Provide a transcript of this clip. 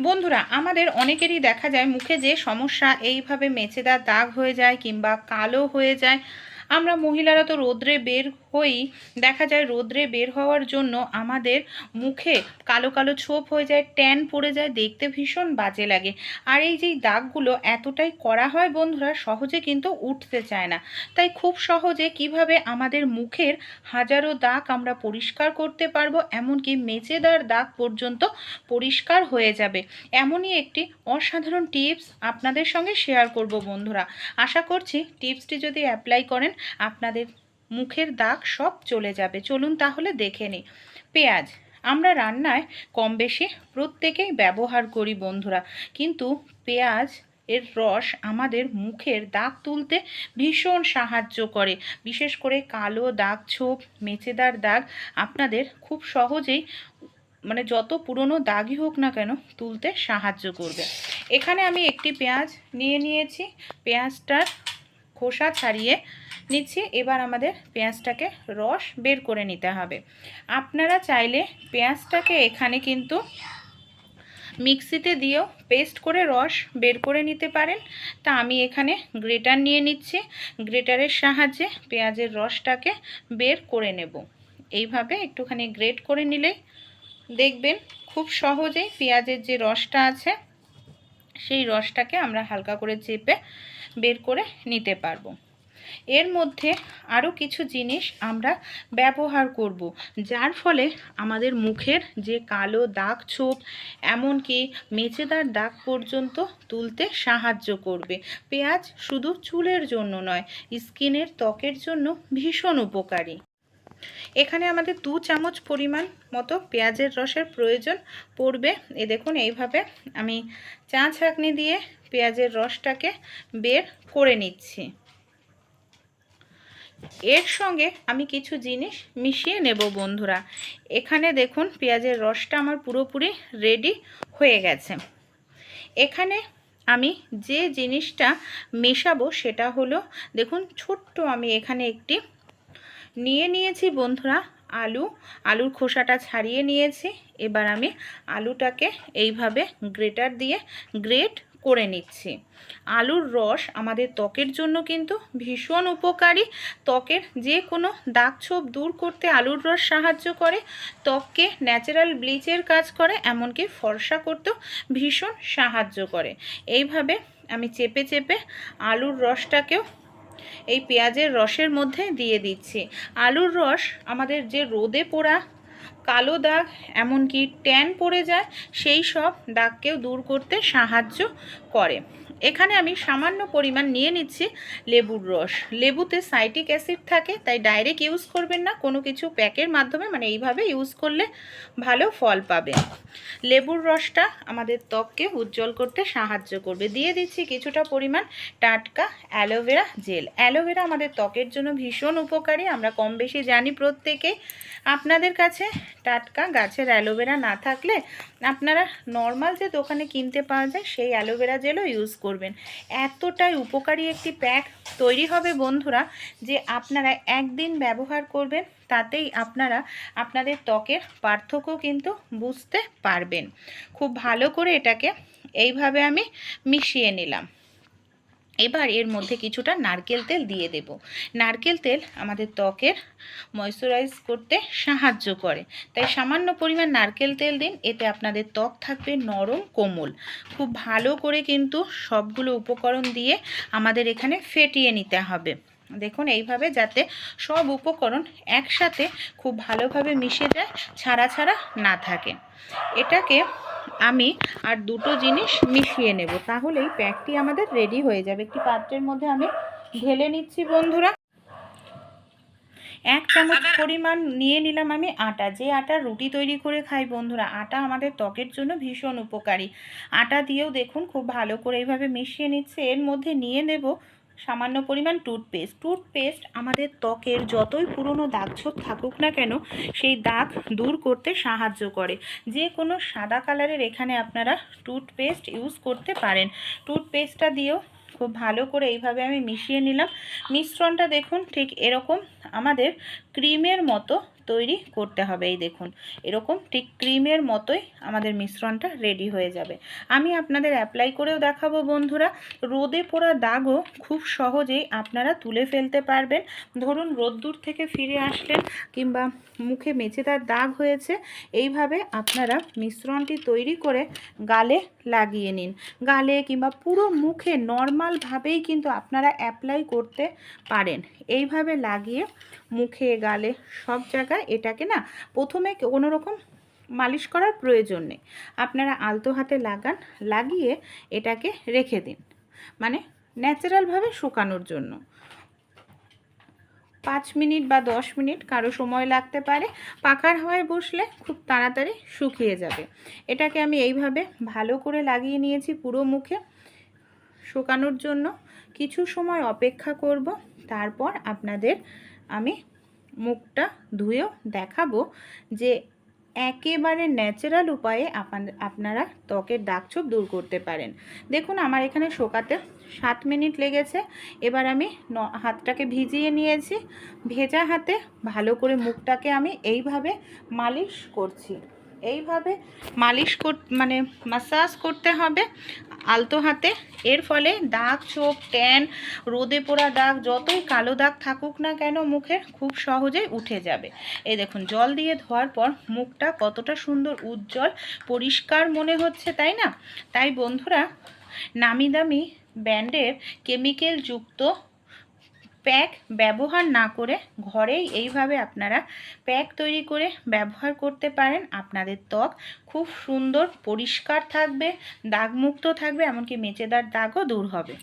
বন্ধুরা, আমাদের অনেকেরই দেখা যায় মুখে যে সমস্যা, এইভাবে মেচেদার দাগ হয়ে যায় কিংবা কালো হয়ে যায়। আমরা মহিলারা তো রোদ্রে বের হই, দেখা যায় রোদ্রে বের হওয়ার জন্য আমাদের মুখে কালো কালো ছোপ হয়ে যায়, ট্যান পড়ে যায়, দেখতে ভীষণ বাজে লাগে। আর এই যে দাগগুলো এতটাই করা হয় বন্ধুরা, সহজে কিন্তু উঠতে চায় না। তাই খুব সহজে কীভাবে আমাদের মুখের হাজারো দাগ আমরা পরিষ্কার করতে পারব, এমনকি মেচেদার দাগ পর্যন্ত পরিষ্কার হয়ে যাবে। এমনই একটি অসাধারণ টিপস আপনাদের সঙ্গে শেয়ার করব বন্ধুরা। আশা করছি টিপসটি যদি অ্যাপ্লাই করেন আপনাদের মুখের দাগ সব চলে যাবে। চলুন তাহলে দেখে নিই। পেঁয়াজ, আমরা রান্নায় কম বেশি প্রত্যেকেই ব্যবহার করি বন্ধুরা, কিন্তু পেঁয়াজ এর রস আমাদের মুখের দাগ তুলতে ভীষণ সাহায্য করে। বিশেষ করে কালো দাগ, ছোপ, মেচেদার দাগ আপনাদের খুব সহজেই মানে যত পুরনো দাগই হোক না কেন, তুলতে সাহায্য করবে। এখানে আমি একটি পেঁয়াজ নিয়ে নিয়েছি। পেঁয়াজটার খোসা ছাড়িয়ে নিচ্ছি। এবার আমাদের পেঁয়াজটাকে রস বের করে নিতে হবে। আপনারা চাইলে পেঁয়াজটাকে এখানে কিন্তু মিক্সিতে দিয়েও পেস্ট করে রস বের করে নিতে পারেন। তা আমি এখানে গ্রেটার নিয়ে নিচ্ছি। গ্রেটারের সাহায্যে পেঁয়াজের রসটাকে বের করে নেব। এইভাবে একটুখানি গ্রেট করে নিলেই দেখবেন খুব সহজেই পেঁয়াজের যে রসটা আছে, সেই রসটাকে আমরা হালকা করে চেপে বের করে নিতে পারব। এর মধ্যে আরও কিছু জিনিস আমরা ব্যবহার করব। যার ফলে আমাদের মুখের যে কালো দাগ ছোপ, এমনকি মেচেদার দাগ পর্যন্ত তুলতে সাহায্য করবে। পেঁয়াজ শুধু চুলের জন্য নয়, স্কিনের ত্বকের জন্য ভীষণ উপকারী। এখানে আমাদের দু চামচ পরিমাণ মতো পেঁয়াজের রসের প্রয়োজন পড়বে। এ দেখুন, এইভাবে আমি চা ছাঁকনি দিয়ে পেঁয়াজের রসটাকে বের করে নিচ্ছি। এর সঙ্গে আমি কিছু জিনিস মিশিয়ে নেব, বন্ধুরা। এখানে দেখুন, পেঁয়াজের রসটা আমার পুরোপুরি রেডি হয়ে গেছে। এখানে আমি যে জিনিসটা মেশাবো সেটা হলো, দেখুন, ছোট্ট আমি এখানে একটি নিয়ে নিয়েছি, বন্ধুরা, আলু। আলুর খোসাটা ছাড়িয়ে নিয়েছি। এবার আমি আলুটাকে এইভাবে গ্রেটার দিয়ে, গ্রেট করে নিচ্ছি। আলুর রস আমাদের ত্বকের জন্য কিন্তু ভীষণ উপকারী। ত্বকের যে কোনো দাগ ছোপ দূর করতে আলুর রস সাহায্য করে। ত্বককে ন্যাচারাল ব্লিচের কাজ করে, এমনকি ফর্সা করতেও ভীষণ সাহায্য করে। এইভাবে আমি চেপে চেপে আলুর রসটাকেও এই পেঁয়াজের রসের মধ্যে দিয়ে দিচ্ছি। আলুর রস আমাদের যে রোদে পোড়া কালো দাগ এমনকি ট্যান পড়ে যায় সেই সব দাগকেও দূর করতে সাহায্য করে। এখানে আমি সামান্য পরিমাণ নিয়ে নিচ্ছি লেবুর রস। লেবুতে সাইটিক অ্যাসিড থাকে, তাই ডাইরেক্ট ইউজ করবেন না। কোনো কিছু প্যাকের মাধ্যমে মানে এইভাবে ইউজ করলে ভালো ফল পাবে লেবুর রসটা আমাদের ত্বককে উজ্জ্বল করতে সাহায্য করবে। দিয়ে দিচ্ছি কিছুটা পরিমাণ টাটকা অ্যালোভেরা জেল। অ্যালোভেরা আমাদের ত্বকের জন্য ভীষণ উপকারী। আমরা কম বেশি জানি প্রত্যেকে। আপনাদের কাছে টাটকা গাছের অ্যালোভেরা না থাকলে আপনারা নর্মাল যে দোকানে কিনতে পাওয়া যায়, সেই অ্যালোভেরা জেলও ইউজ করবেন। এতটাই উপকারী একটি প্যাক তৈরি হবে বন্ধুরা যে আপনারা একদিন ব্যবহার করবেন, তাতেই আপনারা আপনাদের ত্বকের পার্থক্য কিন্তু বুঝতে পারবেন। খুব ভালো করে এটাকে এইভাবে আমি মিশিয়ে নিলাম। এবার এর মধ্যে কিছুটা নারকেল তেল দিয়ে দেব। নারকেল তেল আমাদের ত্বকের ময়শ্চারাইজ করতে সাহায্য করে। তাই সামান্য পরিমাণ নারকেল তেল দিন, এতে আপনাদের ত্বক থাকবে নরম কোমল। খুব ভালো করে কিন্তু সবগুলো উপকরণ দিয়ে আমাদের এখানে ফেটিয়ে নিতে হবে। দেখুন, এইভাবে যাতে সব উপকরণ একসাথে খুব ভালোভাবে মিশে যায়, ছাড়া ছাড়া না থাকে। এটাকে আমি আর দুটো জিনিস মিশিয়ে নেব। তাহলেই প্যাকটি আমাদের রেডি হয়ে যাবে। একটি পাত্রের মধ্যে আমি ঢেলে নিচ্ছি বন্ধুরা। এক চামচ পরিমাণ নিয়ে নিলাম আমি আটা। যে আটা রুটি তৈরি করে খাই বন্ধুরা, আটা আমাদের ত্বকের জন্য ভীষণ উপকারী। আটা দিয়েও দেখুন খুব ভালো করে এইভাবে মিশিয়ে নিচ্ছে। এর মধ্যে নিয়ে নেব সামান্য পরিমাণ টুথপেস্ট টুথপেস্ট আমাদের ত্বকের যতই পুরনো দাগ ছোপ থাকুক না কেন, সেই দাগ দূর করতে সাহায্য করে। যে কোনো সাদা কালারের এখানে আপনারা টুথপেস্ট ইউজ করতে পারেন। টুথপেস্টটা দিয়েও খুব ভালো করে এইভাবে আমি মিশিয়ে নিলাম। মিশ্রণটা দেখুন ঠিক এরকম। আমাদের ক্রিমের মতো তৈরি করতে হবে, এই দেখুন। এরকম ঠিক ক্রিমের মতোই আমাদের মিশ্রণটা রেডি হয়ে যাবে। আমি আপনাদের অ্যাপ্লাই করেও দেখাবো বন্ধুরা। রোদে পোড়া দাগও খুব সহজেই আপনারা তুলে ফেলতে পারবেন। ধরুন, রোদ্দুর থেকে ফিরে আসলেন কিংবা মুখে মেচেদার দাগ হয়েছে, এইভাবে আপনারা মিশ্রণটি তৈরি করে গালে লাগিয়ে নিন। গালে কিংবা পুরো মুখে নর্মালভাবেই কিন্তু আপনারা অ্যাপ্লাই করতে পারেন। এইভাবে লাগিয়ে মুখে, গালে সব জায়গায় এটাকে না প্রথমে কোনো রকম মালিশ করার প্রয়োজন নেই। আপনারা আলতো হাতে লাগান, লাগিয়ে এটাকে রেখে দিন। মানে ন্যাচারালভাবে শুকানোর জন্য। পাঁচ মিনিট বা দশ মিনিট কারও সময় লাগতে পারে। পাকার হাওয়ায় বসলে খুব তাড়াতাড়ি শুকিয়ে যাবে। এটাকে আমি এইভাবে ভালো করে লাগিয়ে নিয়েছি পুরো মুখে। শুকানোর জন্য কিছু সময় অপেক্ষা করব। তারপর আপনাদের আমি মুখটা ধুয়েও দেখাবো যে একেবারে ন্যাচারাল উপায়ে আপান- আপনারা ত্বকের দাগছোপ দূর করতে পারেন। দেখুন, আমার এখানে শোকাতে সাত মিনিট লেগেছে। এবার আমি হাতটাকে ভিজিয়ে নিয়েছি। ভেজা হাতে ভালো করে মুখটাকে আমি এইভাবে মালিশ করছি। এইভাবে মালিশ কর মানে মাসাজ করতে হবে আলতো হাতে। এর ফলে দাগ ছোপ ট্যান, রোদে পোড়া দাগ যতই কালো দাগ থাকুক না কেন মুখের খুব সহজেই উঠে যাবে। এই দেখুন, জল দিয়ে ধোয়ার পর মুখটা কতটা সুন্দর উজ্জ্বল, পরিষ্কার মনে হচ্ছে, তাই না? তাই বন্ধুরা, নামি দামি ব্র্যান্ডের কেমিক্যাল যুক্ত প্যাক ব্যবহার না করে ঘরেই এইভাবে আপনারা প্যাক তৈরি করে ব্যবহার করতে পারেন। আপনাদের ত্বক খুব সুন্দর, পরিষ্কার থাকবে, দাগমুক্ত থাকবে, এমনকি মেচেদার দাগও দূর হবে।